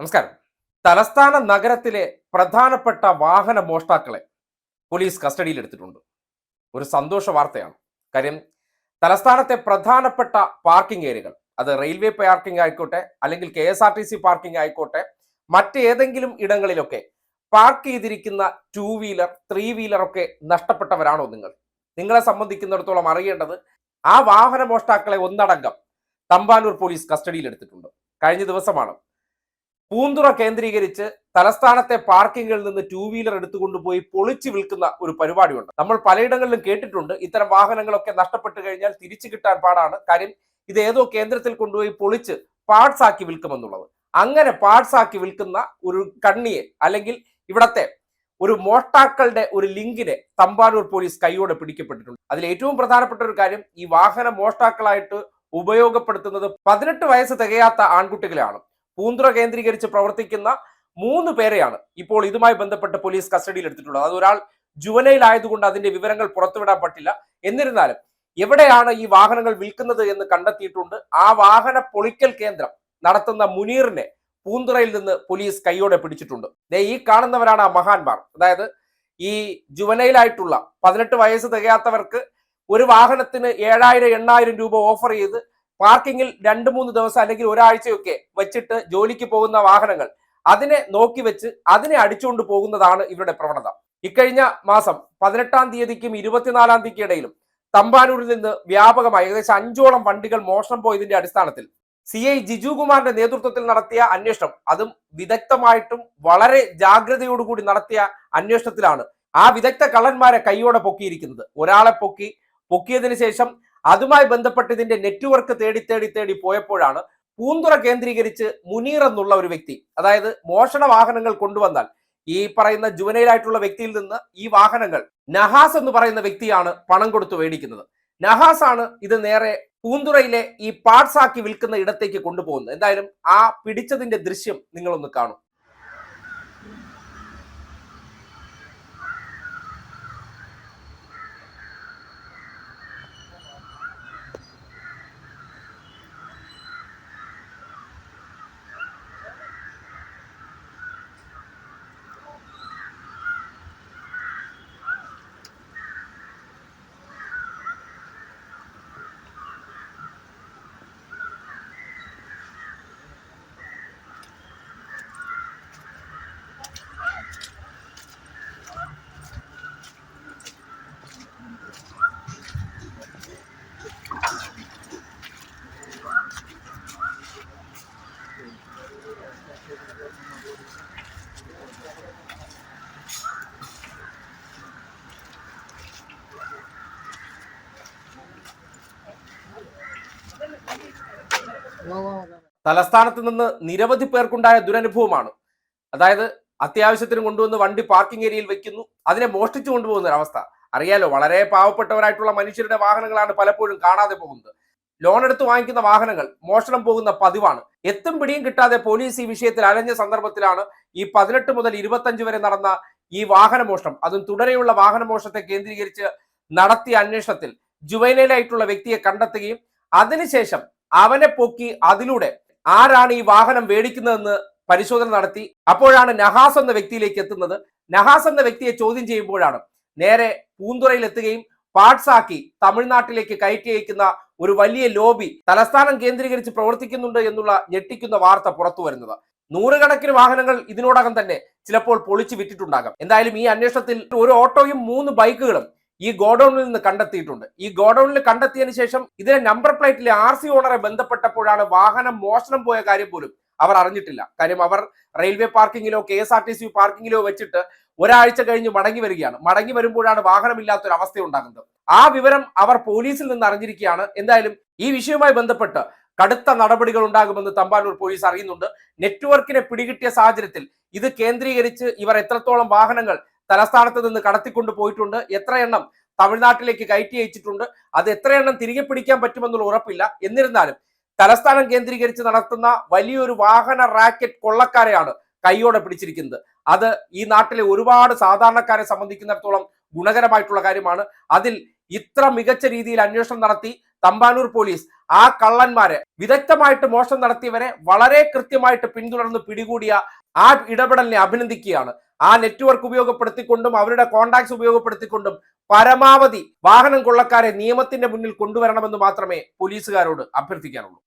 നമസ്കാരം. തലസ്ഥാന നഗരത്തിലെ പ്രധാനപ്പെട്ട വാഹന മോഷ്ടാക്കളെ പോലീസ് കസ്റ്റഡിയിൽ എടുത്തിട്ടുണ്ട് ഒരു സന്തോഷ വാർത്തയാണ്. കാര്യം തലസ്ഥാനത്തെ പ്രധാനപ്പെട്ട പാർക്കിംഗ് ഏരിയകൾ അത് റെയിൽവേ പാർക്കിംഗ് ആയിക്കോട്ടെ അല്ലെങ്കിൽ K S R T C parking ആയിക്കോട്ടെ മറ്റേതെങ്കിലും ഇടങ്ങളിലൊക്കെ പാർക്ക് ചെയ്തിരിക്കുന്ന ടൂ വീലർ ത്രീ വീലർ ഒക്കെ നഷ്ടപ്പെട്ടവരാണോ നിങ്ങൾ? നിങ്ങളെ സംബന്ധിക്കുന്നിടത്തോളം അറിയേണ്ടത് ആ വാഹന മോഷ്ടാക്കളെ ഒന്നടങ്കം തമ്പാനൂർ പോലീസ് കസ്റ്റഡിയിൽ എടുത്തിട്ടുണ്ട് കഴിഞ്ഞ ദിവസമാണ് പൂന്തുറ കേന്ദ്രീകരിച്ച് തലസ്ഥാനത്തെ പാർക്കിങ്ങിൽ നിന്ന് ടൂ വീലർ എടുത്തുകൊണ്ടുപോയി പൊളിച്ചു വിൽക്കുന്ന ഒരു പരിപാടിയുണ്ട്. നമ്മൾ പലയിടങ്ങളിലും കേട്ടിട്ടുണ്ട് ഇത്തരം വാഹനങ്ങളൊക്കെ നഷ്ടപ്പെട്ടു കഴിഞ്ഞാൽ തിരിച്ചു കിട്ടാൻ പാടാണ്. കാര്യം ഇത് ഏതോ കേന്ദ്രത്തിൽ കൊണ്ടുപോയി പൊളിച്ച് പാർട്സ് ആക്കി വിൽക്കുമെന്നുള്ളത്. അങ്ങനെ പാർട്സ് ആക്കി വിൽക്കുന്ന ഒരു കണ്ണിയെ അല്ലെങ്കിൽ ഇവിടത്തെ ഒരു മോഷ്ടാക്കളുടെ ഒരു ലിങ്കിനെ തമ്പാനൂർ പോലീസ് കൈയോടെ പിടിക്കപ്പെട്ടിട്ടുണ്ട്. അതിൽ ഏറ്റവും പ്രധാനപ്പെട്ട ഒരു കാര്യം ഈ വാഹന മോഷ്ടാക്കളായിട്ട് ഉപയോഗപ്പെടുത്തുന്നത് പതിനെട്ട് വയസ്സ് തികയാത്ത ആൺകുട്ടികളെയാണ്. പൂന്തുറ കേന്ദ്രീകരിച്ച് പ്രവർത്തിക്കുന്ന മൂന്ന് പേരെയാണ് ഇപ്പോൾ ഇതുമായി ബന്ധപ്പെട്ട് പോലീസ് കസ്റ്റഡിയിൽ എടുത്തിട്ടുള്ളത് അത് ഒരാൾ ജുവനയിൽ ആയതുകൊണ്ട് അതിന്റെ വിവരങ്ങൾ പുറത്തുവിടാൻ പറ്റില്ല. എന്നിരുന്നാലും എവിടെയാണ് ഈ വാഹനങ്ങൾ വിൽക്കുന്നത് എന്ന് കണ്ടെത്തിയിട്ടുണ്ട്. ആ വാഹന പൊളിക്കൽ കേന്ദ്രം നടത്തുന്ന മുനീറിനെ പൂന്തുറയിൽ നിന്ന് പോലീസ് കൈയോടെ പിടിച്ചിട്ടുണ്ട്. ദേ ഈ കാണുന്നവരാണ് ആ മഹാന്മാർ. അതായത് ഈ ജുവനയിലായിട്ടുള്ള പതിനെട്ട് വയസ്സ് തികയാത്തവർക്ക് ഒരു വാഹനത്തിന് ഏഴായിരം എണ്ണായിരം രൂപ ഓഫർ ചെയ്ത് പാർക്കിങ്ങിൽ രണ്ട് മൂന്ന് ദിവസം അല്ലെങ്കിൽ ഒരാഴ്ചയൊക്കെ വെച്ചിട്ട് ജോലിക്ക് പോകുന്ന വാഹനങ്ങൾ അതിനെ നോക്കി വെച്ച് അതിനെ അടിച്ചുകൊണ്ട് പോകുന്നതാണ് ഇവരുടെ പ്രവണത. ഇക്കഴിഞ്ഞ മാസം പതിനെട്ടാം തീയതിക്കും ഇരുപത്തിനാലാം തീയതിക്ക് ഇടയിലും തമ്പാനൂരിൽ നിന്ന് വ്യാപകമായി ഏകദേശം അഞ്ചോളം വണ്ടികൾ മോഷണം പോയതിന്റെ അടിസ്ഥാനത്തിൽ സി ഐ ജിജു കുമാറിന്റെ നേതൃത്വത്തിൽ നടത്തിയ അന്വേഷണം അതും വിദഗ്ധമായിട്ടും വളരെ ജാഗ്രതയോടുകൂടി നടത്തിയ അന്വേഷണത്തിലാണ് ആ വിദഗ്ധ കള്ളന്മാരെ കൈയോടെ പൊക്കിയിരിക്കുന്നത്. ഒരാളെ പൊക്കി പൊക്കിയതിനു ശേഷം അതുമായി ബന്ധപ്പെട്ട് ഇതിന്റെ നെറ്റ്വർക്ക് തേടി തേടി തേടി പോയപ്പോഴാണ് പൂന്തുറ കേന്ദ്രീകരിച്ച് മുനീർ എന്നുള്ള ഒരു വ്യക്തി അതായത് മോഷണ വാഹനങ്ങൾ കൊണ്ടുവന്നാൽ ഈ പറയുന്ന ജുവനയിലായിട്ടുള്ള വ്യക്തിയിൽ നിന്ന് ഈ വാഹനങ്ങൾ നഹാസ് എന്ന് പറയുന്ന വ്യക്തിയാണ് പണം കൊടുത്ത് മേടിക്കുന്നത്. നഹാസ് ആണ് ഇത് നേരെ പൂന്തുറയിലെ ഈ പാർട്സ് ആക്കി വിൽക്കുന്ന ഇടത്തേക്ക് കൊണ്ടുപോകുന്നത്. എന്തായാലും ആ പിടിച്ചതിന്റെ ദൃശ്യം നിങ്ങളൊന്ന് കാണും. തലസ്ഥാനത്ത് നിന്ന് നിരവധി പേർക്കുണ്ടായ ദുരനുഭവമാണ്. അതായത് അത്യാവശ്യത്തിന് കൊണ്ടുവന്ന് വണ്ടി പാർക്കിംഗ് ഏരിയയിൽ വെക്കുന്നു. അതിനെ മോഷ്ടിച്ചു കൊണ്ടുപോകുന്ന ഒരവസ്ഥ അറിയാലോ വളരെ പാവപ്പെട്ടവരായിട്ടുള്ള മനുഷ്യരുടെ വാഹനങ്ങളാണ് പലപ്പോഴും കാണാതെ പോകുന്നത്. ലോൺ എടുത്ത് വാങ്ങിക്കുന്ന വാഹനങ്ങൾ മോഷണം പോകുന്ന പതിവാണ്. എത്തും പിടിയും കിട്ടാതെ പോലീസ് ഈ വിഷയത്തിൽ അലഞ്ഞ സന്ദർഭത്തിലാണ് ഈ പതിനെട്ട് മുതൽ ഇരുപത്തഞ്ച് വരെ നടന്ന ഈ വാഹന മോഷണം. അതും തുടരെയുള്ള വാഹന മോഷണത്തെ കേന്ദ്രീകരിച്ച് നടത്തിയ അന്വേഷണത്തിൽ ജുവൈനയിലായിട്ടുള്ള വ്യക്തിയെ കണ്ടെത്തുകയും അതിനുശേഷം അവനെ പൊക്കി അതിലൂടെ ആരാണ് ഈ വാഹനം മേടിക്കുന്നതെന്ന് പരിശോധന നടത്തി. അപ്പോഴാണ് നഹാസ് എന്ന വ്യക്തിയിലേക്ക് എത്തുന്നത്. നഹാസ് എന്ന വ്യക്തിയെ ചോദ്യം ചെയ്യുമ്പോഴാണ് നേരെ പൂന്തുറയിൽ എത്തുകയും പാട്സാക്കി തമിഴ്നാട്ടിലേക്ക് കയറ്റി അയക്കുന്ന ഒരു വലിയ ലോബി തലസ്ഥാനം കേന്ദ്രീകരിച്ച് പ്രവർത്തിക്കുന്നുണ്ട് എന്നുള്ള ഞെട്ടിക്കുന്ന വാർത്ത പുറത്തു വരുന്നത്. നൂറുകണക്കിന് വാഹനങ്ങൾ ഇതിനോടകം തന്നെ ചിലപ്പോൾ പൊളിച്ചു വിറ്റിട്ടുണ്ടാകാം. എന്തായാലും ഈ അന്വേഷണത്തിൽ ഒരു ഓട്ടോയും മൂന്ന് ബൈക്കുകളും ഈ ഗോഡൌണിൽ നിന്ന് കണ്ടെത്തിയിട്ടുണ്ട്. ഈ ഗോഡൌണിൽ കണ്ടെത്തിയതിനു ശേഷം ഇതിലെ നമ്പർ പ്ലേറ്റിലെ ആർ സി ഓണറെ ബന്ധപ്പെട്ടപ്പോഴാണ് വാഹനം മോഷണം പോയ കാര്യം പോലും അവർ അറിഞ്ഞിട്ടില്ല. കാര്യം അവർ railway പാർക്കിങ്ങിലോ K S R T C പാർക്കിങ്ങിലോ വെച്ചിട്ട് ഒരാഴ്ച കഴിഞ്ഞ് മടങ്ങി വരികയാണ്. മടങ്ങി വരുമ്പോഴാണ് വാഹനമില്ലാത്തൊരു അവസ്ഥ ഉണ്ടാകുന്നത്. ആ വിവരം അവർ പോലീസിൽ നിന്ന് അറിഞ്ഞിരിക്കുകയാണ്. എന്തായാലും ഈ വിഷയവുമായി ബന്ധപ്പെട്ട് കടുത്ത നടപടികൾ ഉണ്ടാകുമെന്ന് തമ്പാനൂർ പോലീസ് അറിയുന്നുണ്ട്. നെറ്റ്വർക്കിനെ പിടികിട്ടിയ സാഹചര്യത്തിൽ ഇത് കേന്ദ്രീകരിച്ച് ഇവർ എത്രത്തോളം വാഹനങ്ങൾ തലസ്ഥാനത്ത് നിന്ന് കടത്തിക്കൊണ്ട് പോയിട്ടുണ്ട്. എത്ര എണ്ണം തമിഴ്നാട്ടിലേക്ക് കയറ്റി അയച്ചിട്ടുണ്ട്. അത് എത്ര എണ്ണം തിരികെ പിടിക്കാൻ പറ്റുമെന്നുള്ള ഉറപ്പില്ല. എന്നിരുന്നാലും തലസ്ഥാനം കേന്ദ്രീകരിച്ച് നടത്തുന്ന വലിയൊരു വാഹന റാക്കറ്റ് കൊള്ളക്കാരെയാണ് കൈയോടെ പിടിച്ചിരിക്കുന്നത്. അത് ഈ നാട്ടിലെ ഒരുപാട് സാധാരണക്കാരെ സംബന്ധിക്കുന്നിടത്തോളം ഗുണകരമായിട്ടുള്ള കാര്യമാണ്. അതിൽ ഇത്ര മികച്ച രീതിയിൽ അന്വേഷണം നടത്തി തമ്പാനൂർ പോലീസ് ആ കള്ളന്മാരെ വിദഗ്ധമായിട്ട് മോഷണം നടത്തിയവരെ വളരെ കൃത്യമായിട്ട് പിന്തുടർന്ന് പിടികൂടിയ ആ ഇടപെടലിനെ അഭിനന്ദിക്കുകയാണ്. ആ നെറ്റ്വർക്ക് ഉപയോഗപ്പെടുത്തിക്കൊണ്ടും അവരുടെ കോണ്ടാക്ട്സ് ഉപയോഗപ്പെടുത്തിക്കൊണ്ടും പരമാവധി വാഹനം കൊള്ളക്കാരെ നിയമത്തിന്റെ മുന്നിൽ കൊണ്ടുവരണമെന്ന് മാത്രമേ പോലീസുകാരോട് അഭ്യർത്ഥിക്കാനുള്ളൂ